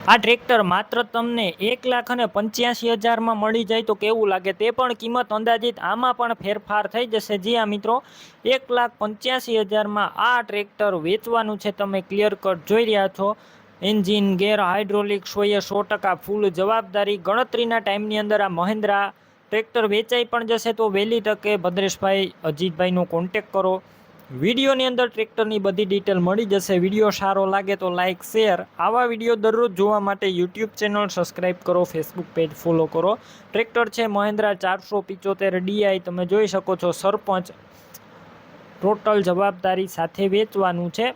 આ ટ્રેક્ટર માત્ર તમને એક લાખ અને પંચ્યાસી હજારમાં મળી જાય તો કેવું લાગે? તે પણ કિંમત અંદાજિત આમાં પણ ફેરફાર થઈ જશે. જી આ મિત્રો, એક લાખ પંચ્યાસી હજારમાં આ ટ્રેક્ટર વેચવાનું છે. તમે ક્લિયર કટ જોઈ રહ્યા છો. એન્જિન, ગેર હાઇડ્રોલિક સોએ સો ટકા ફૂલ જવાબદારી. ગણતરીના ટાઈમની અંદર આ મહિન્દ્રા ટ્રેક્ટર વેચાઈ પણ જશે તો વહેલી તકે ભદ્રેશભાઈ, અજીતભાઈનો કોન્ટેક કરો. વિડીયોની અંદર ટ્રેક્ટરની બધી ડિટેલ મળી જશે. વીડિયો સારો લાગે તો લાઇક શેર આવા વીડિયો દરરોજ જોવા માટે યુટ્યુબ ચેનલ સબસ્ક્રાઇબ કરો ફેસબુક પેજ ફોલો કરો. ટ્રેક્ટર છે મહિન્દ્રા ચારસો પિચોતેર ડીઆઈ તમે જોઈ શકો છો સરપંચ ટોટલ જવાબદારી સાથે વેચવાનું છે.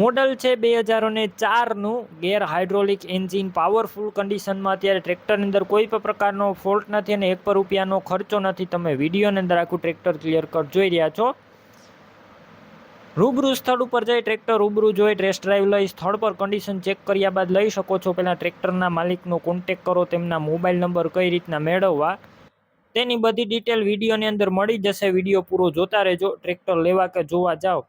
મોડલ છે બે હજાર અને ચારનું ગેર હાઇડ્રોલિક એન્જિન પાવરફુલ કન્ડિશનમાં અત્યારે ટ્રેક્ટરની અંદર કોઈ પણ પ્રકારનો ફોલ્ટ નથી અને એક પર રૂપિયાનો ખર્ચો નથી. તમે વિડીયોની અંદર આખું ટ્રેક્ટર ક્લિયર કટ જોઈ રહ્યા છો. રૂબરૂ સ્થળ ઉપર જઈ ટ્રેક્ટર રૂબરૂ જોઈ ટેસ્ટ ડ્રાઈવ લઈ સ્થળ પર કન્ડિશન ચેક કર્યા બાદ લઈ શકો છો. પહેલાં ટ્રેક્ટરના માલિકનો કોન્ટેક કરો, તેમના મોબાઈલ નંબર કઈ રીતના મેળવવા, તેની બધી ડિટેલ વિડીયોની અંદર મળી જશે. વીડિયો પૂરો જોતા રહેજો. ટ્રેક્ટર લેવા કે જોવા જાઓ,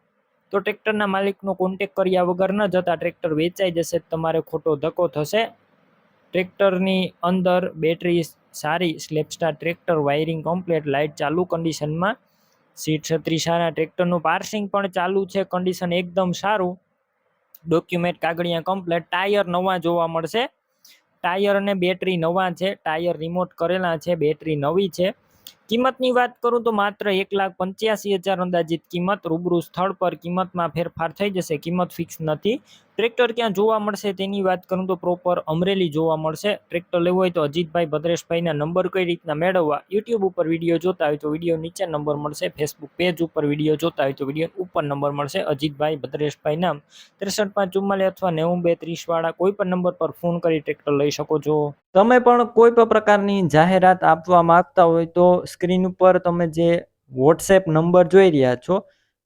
તો ટ્રેક્ટરના માલિકનો કોન્ટેક કર્યા વગર ન જતા ટ્રેક્ટર વેચાઈ જશે, તમારે ખોટો ધક્કો થશે. ટ્રેક્ટરની અંદર બેટરી સારી સ્લેપસ્ટાર ટ્રેક્ટર વાયરિંગ કમ્પ્લેટ લાઇટ ચાલુ કન્ડિશનમાં સીટ છત્રીસાના ટ્રેક્ટરનું પાર્સિંગ પણ ચાલુ છે કન્ડિશન એકદમ સારું. ડોક્યુમેન્ટ કાગળિયા કમ્પ્લેટ ટાયર નવા જોવા મળશે. ટાયર અને બેટરી નવા છે. ટાયર રિમોટ કરેલા છે બેટરી નવી છે. કિંમતની વાત કરું તો માત્ર એક લાખ પંચ્યાસી હજાર અંદાજિત કિંમત. રૂબરૂ સ્થળ પર કિંમતમાં ફેરફાર થઈ જશે. કિંમત ફિક્સ નથી. ટ્રેક્ટર ક્યાં જોવા મળશે તેની વાત કરું તો પ્રોપર અમરેલી જોવા મળશે. ટ્રેક્ટર લેવું હોય તો અજીતભાઈ ભદ્રેશભાઈના નંબર કઈ રીતના મેળવવા યુટ્યુબ ઉપર વીડિયો જોતા હોય તો વીડિયો નીચે નંબર મળશે. ફેસબુક પેજ ઉપર વીડિયો જોતા હોય તો વીડિયો ઉપર નંબર મળશે. અજીતભાઈ ભદ્રેશભાઈ નામ ત્રેસઠ પાંચ ચુમ્માલી અથવા નેવું બે ત્રીસવાળા કોઈ પણ નંબર પર ફોન કરી ટ્રેક્ટર લઈ શકો છો. તમે પણ કોઈ પણ પ્રકારની જાહેરાત આપવા માંગતા હોય તો સ્ક્રીન ઉપર તમે જે વોટ્સએપ નંબર જોઈ રહ્યા છો